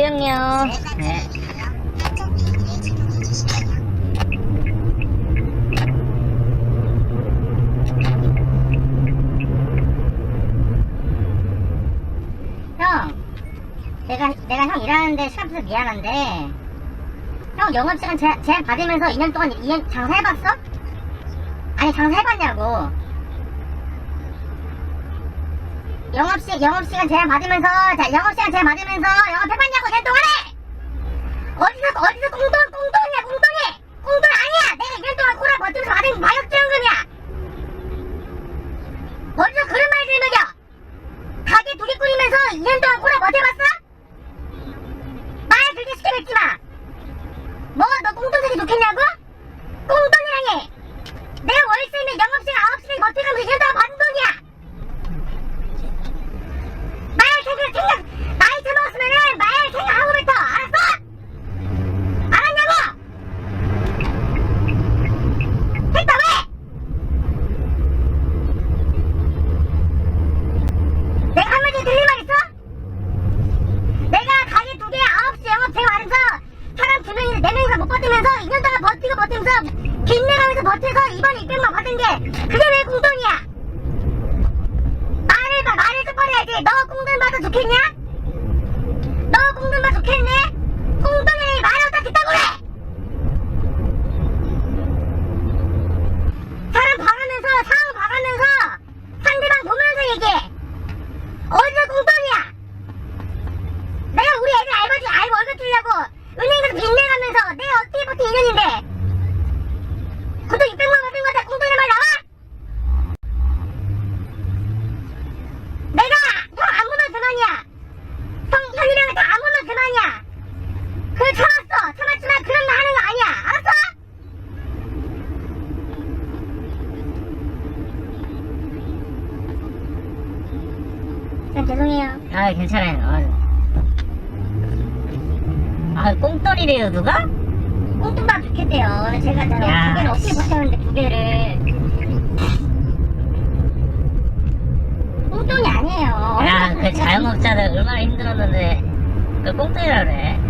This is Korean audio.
수영요. 네. 형, 내가 내가 형 일하는데 시간 빼서 미안한데 형 영업 시간 제, 제한 받으면서 2년 동안 2년 장사 해봤어? 아니 장사 해봤냐고. 영업 시 영업 시간 제한 받으면서 자 영업 시간 제한 받으면서 영업 해봤냐고 2년 동안에 어디서 어디서 공돈 공돈이야 공돈이 공돈 아니야 내가 2년 동안 꼬라 버티면서 받은 마력지원금이야 어디서 그런 말 들먹여 가게 두개 꾸리면서 2년 동안 꼬라 버텨봤어? 말 그렇게 쉽게 뱉지 마. 뭐, 너 공돈 되기 좋겠냐고? 공돈이라니! 내가 월세면 영업시간 9시간 버텨가면서 2년 동안 받은 돈이야! 말 생각, 생각, 나이 처먹었으면은 말 생각하고 뱉어! 알았어? 알았냐고! 됐다, 왜? 내가 한마디 들린 말 있어? 내가 가게 두 개에 아홉 시 영업 제가 안해서 사람 두 명이서 네 명이서 못 버티면서 2년 동안 버티고 버티면서 빚내가면서 버텨서 이번 200만 받은 게 그게 왜 공돈이야? 말을 봐 말을 똑바로 해야지 너 공돈 받아 좋겠냐? 너 공돈 받아 좋겠네? 공돈이 말을 어디다 듣다고 그래? 사람 봐가면서 상황 봐가면서 상대방 보면서 얘기해 어디서 공돈이야? 내가 우리 애들 알바지 알고 월급 주려고 은행에서 빚내가면서 내가 어떻게 버틴 인연인데 그것도 600만 받은 거다 공돈이 말 나와? 내가 형안 보면 그만이야 형 현이랑은 다안 보면 그만이야 그래 참았어 참았지만 그런 말 하는 거 아니야 알았어? 전 죄송해요 아, 괜찮아요. 아, 꽁돈이래요, 누가? 꽁뚱밥 좋겠대요. 제가 저 야. 두 개를 어떻게 버텼는데 두 개를. 꽁돈이 아니에요. 야, 그 자영업자들 얼마나 힘들었는데, 그 꽁돈이라 그래.